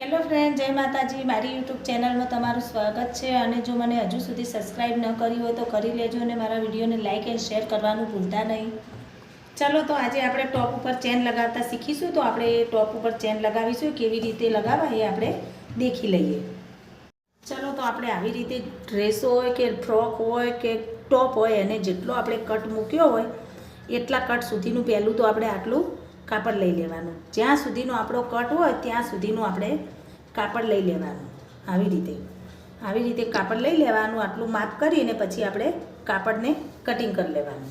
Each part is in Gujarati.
હેલો ફ્રેન્ડ, જય માતાજી. મારી યુટ્યુબ ચેનલમાં તમારું સ્વાગત છે અને જો મને હજુ સુધી સબસ્ક્રાઈબ ન કરી હોય તો કરી લેજો અને મારા વિડીયોને લાઇક એન્ડ શેર કરવાનું ભૂલતા નહીં. ચલો, તો આજે આપણે ટોપ ઉપર ચેન લગાવતા શીખીશું. તો આપણે ટોપ ઉપર ચેન લગાવીશું. કેવી રીતે લગાવવા એ આપણે દેખી લઈએ. ચલો, તો આપણે આવી રીતે ડ્રેસ હોય કે ફ્રોક હોય કે ટોપ હોય, એને જેટલો આપણે કટ મૂક્યો હોય, એટલા કટ સુધીનું પહેલું તો આપણે આટલું કાપડ લઈ લેવાનું. જ્યાં સુધીનો આપણો કટ હોય, ત્યાં સુધીનું આપણે કાપડ લઈ લેવાનું. આવી રીતે. આવી રીતે કાપડ લઈ લેવાનું, આટલું માપ કરીને પછી આપણે કાપડને કટિંગ કરી લેવાનું.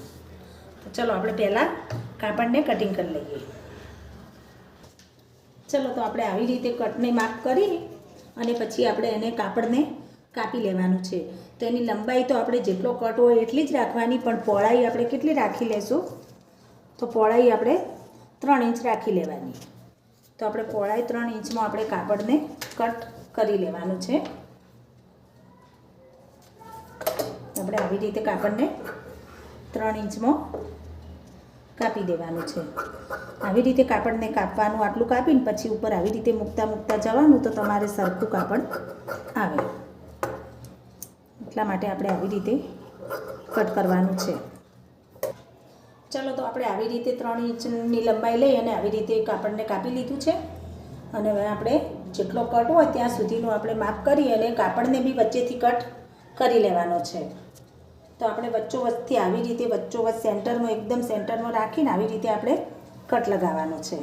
તો ચલો, આપણે પહેલાં કાપડને કટિંગ કરી લઈએ. ચલો, તો આપણે આવી રીતે કટને માપ કરી અને પછી આપણે એને કાપડને કાપી લેવાનું છે. તો એની લંબાઈ તો આપણે જેટલો કટ હોય એટલી જ રાખવાની, પણ પહોળાઈ આપણે કેટલી રાખી લેશું? તો પહોળાઈ આપણે ત્રણ ઇંચ રાખી લેવાની. તો આપણે પહોળાઈ ત્રણ ઇંચમાં આપણે કાપડને કટ કરી લેવાનું છે. આપણે આવી રીતે કાપડને ત્રણ ઇંચમાં કાપી દેવાનું છે. આવી રીતે કાપડને કાપવાનું આટલું કાપીને પછી ઉપર આવી રીતે મૂકતા મૂકતા જવાનું તો તમારે સરખું કાપડ આવે. એટલા માટે આપણે આવી રીતે કટ કરવાનું છે. ચલો તો આપણે આવી રીતે ત્રણ ઇંચની લંબાઈ લઈ અને આવી રીતે કાપડને કાપી લીધું છે. અને હવે આપણે જેટલો કટ હોય ત્યાં સુધીનું આપણે માપ કરી અને કાપડને બી વચ્ચેથી કટ કરી લેવાનો છે. તો આપણે વચ્ચો વચ્ચથી આવી રીતે વચ્ચો વચ્ચ સેન્ટરમાં એકદમ સેન્ટરમાં રાખીને આવી રીતે આપણે કટ લગાવવાનો છે.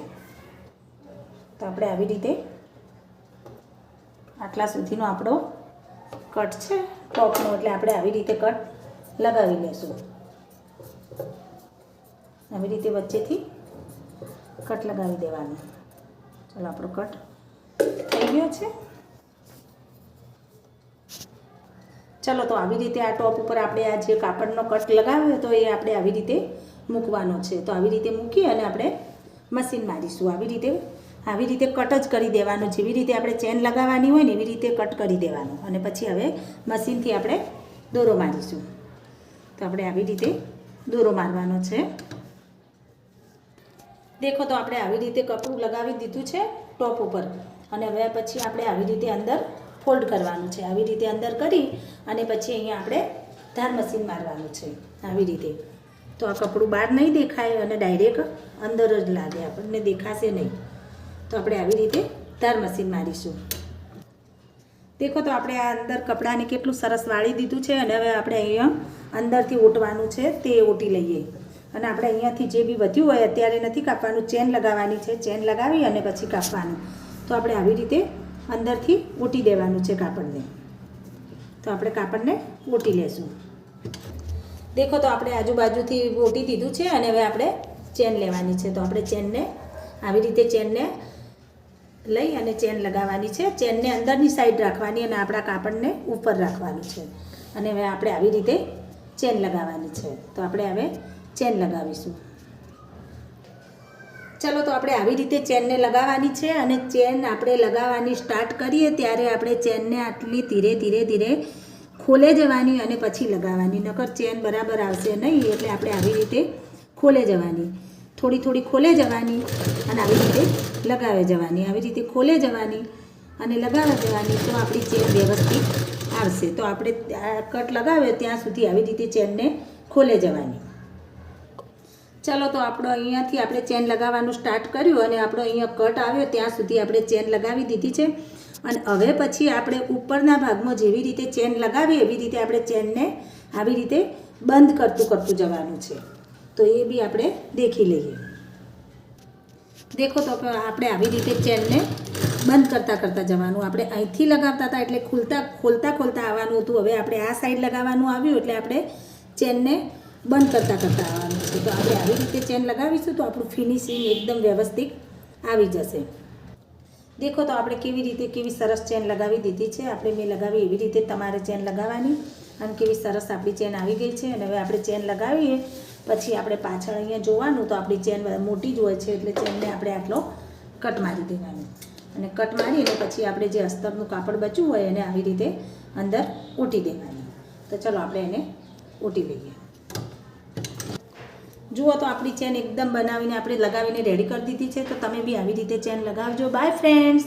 તો આપણે આવી રીતે આટલા સુધીનો આપણો કટ છે. ટોપનો એટલે આપણે આવી રીતે કટ લગાવી લેશું. આવી રીતે વચ્ચેથી કટ લગાવી દેવાનું. ચાલો, આપણો કટ થઈ ગયો છે. ચલો, તો આવી રીતે આ ટોપ ઉપર આપણે આ જે કાપડનો કટ લગાવ્યો તો એ આપણે આવી રીતે મૂકવાનો છે. તો આવી રીતે મૂકી અને આપણે મશીન મારીશું. આવી રીતે આવી રીતે કટ જ કરી દેવાનો. જેવી રીતે આપણે ચેન લગાવવાની હોય ને, એવી રીતે કટ કરી દેવાનું. અને પછી હવે મશીનથી આપણે દોરો મારીશું. તો આપણે આવી રીતે દોરો મારવાનો છે. દેખો તો આપણે આવી રીતે કપડું લગાવી દીધું છે ટોપ ઉપર. અને હવે પછી આપણે આવી રીતે અંદર ફોલ્ડ કરવાનું છે. આવી રીતે અંદર કરી અને પછી અહીંયા આપણે ધાર મશીન મારવાનું છે. આવી રીતે. તો આ કપડું બહાર નહીં દેખાય અને ડાયરેક્ટ અંદર જ લાગે. આપણને દેખાશે નહીં. તો આપણે આવી રીતે ધાર મશીન મારીશું. દેખો તો આપણે આ અંદર કપડાને કેટલું સરસ વાળી દીધું છે અને હવે આપણે અહીંયા અંદરથી ઓટવાનું છે તે ઓટી લઈએ. અને આપણે અહીંયાથી જે બી વધ્યું હોય અત્યારે નથી કાપવાનું, ચેન લગાવવાની છે, ચેન લગાવી અને પછી કાપવાનું. તો આપણે આવી રીતે અંદરથી ઓટી દેવાનું છે કાપડને. તો આપણે કાપડને ઓટી લેશું. દેખો તો આપણે આજુબાજુથી ઓટી દીધું છે અને હવે આપણે ચેન લેવાની છે. તો આપણે ચેનને આવી રીતે ચેનને લઈ અને ચેન લગાવવાની છે. ચેનને અંદરની સાઈડ રાખવાની અને આપણા કાપડને ઉપર રાખવાનું છે. અને હવે આપણે આવી રીતે ચેન લગાવવાની છે. તો આપણે હવે ચેન લગાવીશું. ચલો તો આપણે આવી રીતે ચેનને લગાવવાની છે અને ચેન આપણે લગાવવાની સ્ટાર્ટ કરીએ ત્યારે આપણે ચેનને આટલી ધીરે ધીરે ધીરે ખોલે જવાની અને પછી લગાવવાની. નકર ચેન બરાબર આવશે નહીં એટલે આપણે આવી રીતે ખોલે જવાની. થોડી થોડી ખોલે જવાની અને આવી રીતે લગાવે જવાની. આવી રીતે ખોલે જવાની અને લગાવે જવાની તો આપણી ચેન વ્યવસ્થિત આવશે. તો આપણે કટ લગાવે ત્યાં સુધી આવી રીતે ચેનને ખોલે જવાની. ચાલો તો આપણો અહીંયાથી આપણે ચેન લગાવવાનું સ્ટાર્ટ કર્યું અને આપણો અહીંયા કટ આવ્યો, ત્યાં સુધી આપણે ચેન લગાવી દીધી છે. અને હવે પછી આપણે ઉપરના ભાગમાં જેવી રીતે ચેન લગાવી એવી રીતે આપણે ચેનને આવી રીતે બંધ કરતું કરતું જવાનું છે. તો એ બી આપણે દેખી લઈએ. દેખો તો આપણે આવી રીતે ચેનને બંધ કરતાં કરતાં જવાનું. આપણે અહીંથી લગાવતા હતા એટલે ખુલતા, ખોલતા ખોલતા આવવાનું હતું. હવે આપણે આ સાઈડ લગાવવાનું આવ્યું એટલે આપણે ચેનને બંધ કરતાં કરતાં આવવાનું છે. તો આપણે આવી રીતે ચેન લગાવીશું તો આપણું ફિનિશિંગ એકદમ વ્યવસ્થિત આવી જશે. દેખો તો આપણે કેવી રીતે કેવી સરસ ચેન લગાવી દીધી છે. આપણે મેં લગાવી એવી રીતે તમારે ચેન લગાવવાની. અને કેવી સરસ આપણી ચેન આવી ગઈ છે. અને હવે આપણે ચેન લગાવીએ. પછી આપણે પાછળ અહીંયા જોવાનું તો આપણી ચેન મોટી જ હોય છે. એટલે ચેનને આપણે આટલો કટ મારી દેવાનો. અને કટ મારીને પછી આપણે જે અસ્તરનું કાપડ બચ્યું હોય એને આવી રીતે અંદર ઓટી દેવાની. તો ચલો આપણે એને ઓટી લઈએ. જુઓ તો આપણી ચેન એકદમ બનાવીને આપણે લગાવીને રેડી કરી દીધી છે, તો તમે બી આવી રીતે ચેન લગાવજો. By friends